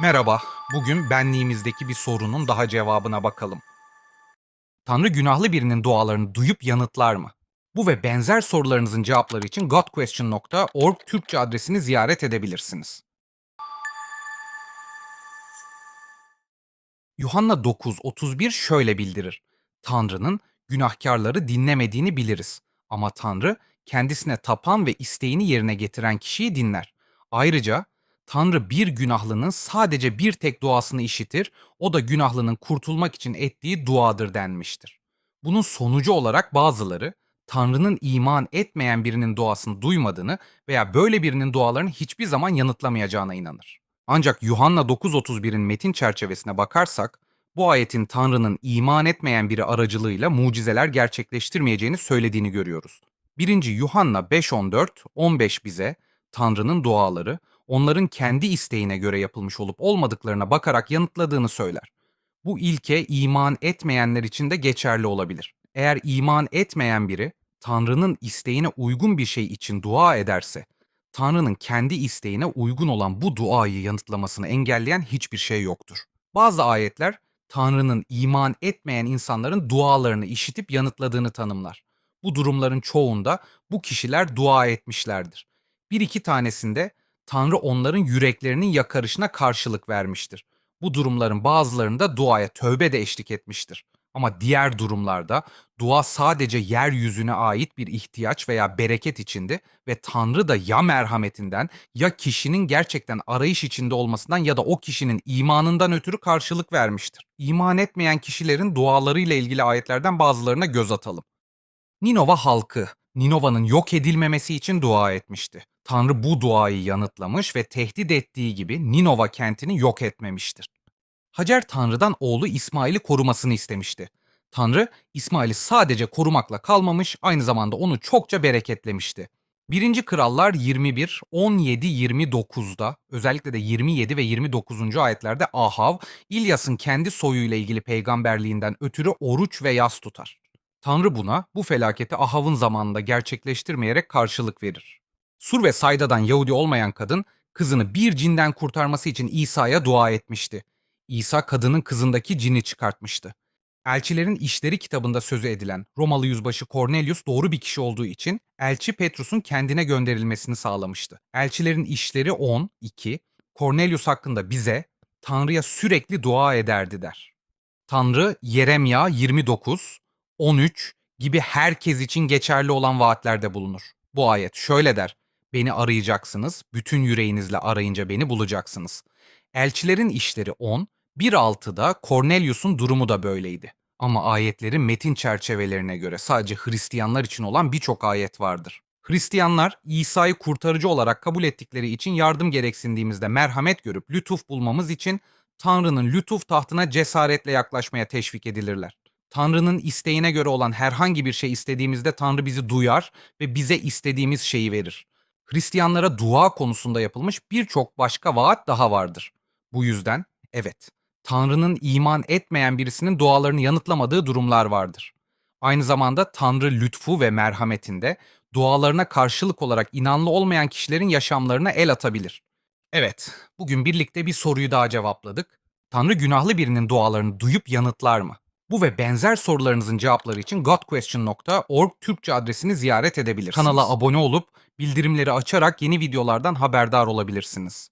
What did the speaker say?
Merhaba, bugün benliğimizdeki bir sorunun daha cevabına bakalım. Tanrı günahlı birinin dualarını duyup yanıtlar mı? Bu ve benzer sorularınızın cevapları için godquestion.org Türkçe adresini ziyaret edebilirsiniz. Yuhanna 9.31 şöyle bildirir. Tanrı'nın günahkarları dinlemediğini biliriz. Ama Tanrı kendisine tapan ve isteğini yerine getiren kişiyi dinler. Ayrıca Tanrı bir günahlının sadece bir tek duasını işitir, o da günahlının kurtulmak için ettiği duadır denmiştir. Bunun sonucu olarak bazıları Tanrı'nın iman etmeyen birinin duasını duymadığını veya böyle birinin dualarını hiçbir zaman yanıtlamayacağına inanır. Ancak Yuhanna 9.31'in metin çerçevesine bakarsak, bu ayetin Tanrı'nın iman etmeyen biri aracılığıyla mucizeler gerçekleştirmeyeceğini söylediğini görüyoruz. 1. Yuhanna 5.14, 15 bize Tanrı'nın duaları, onların kendi isteğine göre yapılmış olup olmadıklarına bakarak yanıtladığını söyler. Bu ilke iman etmeyenler için de geçerli olabilir. Eğer iman etmeyen biri Tanrı'nın isteğine uygun bir şey için dua ederse, Tanrı'nın kendi isteğine uygun olan bu duayı yanıtlamasını engelleyen hiçbir şey yoktur. Bazı ayetler Tanrı'nın iman etmeyen insanların dualarını işitip yanıtladığını tanımlar. Bu durumların çoğunda bu kişiler dua etmişlerdir. Bir iki tanesinde Tanrı onların yüreklerinin yakarışına karşılık vermiştir. Bu durumların bazılarında duaya tövbe de eşlik etmiştir. Ama diğer durumlarda dua sadece yeryüzüne ait bir ihtiyaç veya bereket içindi ve Tanrı da ya merhametinden ya kişinin gerçekten arayış içinde olmasından ya da o kişinin imanından ötürü karşılık vermiştir. İman etmeyen kişilerin dualarıyla ilgili ayetlerden bazılarına göz atalım. Ninova halkı Ninova'nın yok edilmemesi için dua etmişti. Tanrı bu duayı yanıtlamış ve tehdit ettiği gibi Ninova kentini yok etmemiştir. Hacer Tanrı'dan oğlu İsmail'i korumasını istemişti. Tanrı İsmail'i sadece korumakla kalmamış, aynı zamanda onu çokça bereketlemişti. 1. Krallar 21, 17, 29'da özellikle de 27 ve 29. ayetlerde Ahav, İlyas'ın kendi soyuyla ilgili peygamberliğinden ötürü oruç ve yas tutar. Tanrı buna bu felaketi Ahav'ın zamanında gerçekleştirmeyerek karşılık verir. Sur ve Sayda'dan Yahudi olmayan kadın kızını bir cinden kurtarması için İsa'ya dua etmişti. İsa kadının kızındaki cini çıkartmıştı. Elçilerin İşleri kitabında sözü edilen Romalı yüzbaşı Cornelius doğru bir kişi olduğu için elçi Petrus'un kendine gönderilmesini sağlamıştı. Elçilerin İşleri 10, 2, Cornelius hakkında bize Tanrı'ya sürekli dua ederdi der. Tanrı Yeremya 29, 13 gibi herkes için geçerli olan vaatlerde bulunur. Bu ayet şöyle der. Beni arayacaksınız, bütün yüreğinizle arayınca beni bulacaksınız. Elçilerin işleri 10, 1.6'da Cornelius'un durumu da böyleydi. Ama ayetlerin metin çerçevelerine göre sadece Hristiyanlar için olan birçok ayet vardır. Hristiyanlar İsa'yı kurtarıcı olarak kabul ettikleri için yardım gereksindiğimizde merhamet görüp lütuf bulmamız için Tanrı'nın lütuf tahtına cesaretle yaklaşmaya teşvik edilirler. Tanrı'nın isteğine göre olan herhangi bir şey istediğimizde Tanrı bizi duyar ve bize istediğimiz şeyi verir. Hristiyanlara dua konusunda yapılmış birçok başka vaat daha vardır. Bu yüzden evet, Tanrı'nın iman etmeyen birisinin dualarını yanıtlamadığı durumlar vardır. Aynı zamanda Tanrı lütfu ve merhametinde dualarına karşılık olarak inanlı olmayan kişilerin yaşamlarına el atabilir. Evet, bugün birlikte bir soruyu daha cevapladık. Tanrı günahlı birinin dualarını duyup yanıtlar mı? Bu ve benzer sorularınızın cevapları için godquestion.org Türkçe adresini ziyaret edebilirsiniz. Kanala abone olup bildirimleri açarak yeni videolardan haberdar olabilirsiniz.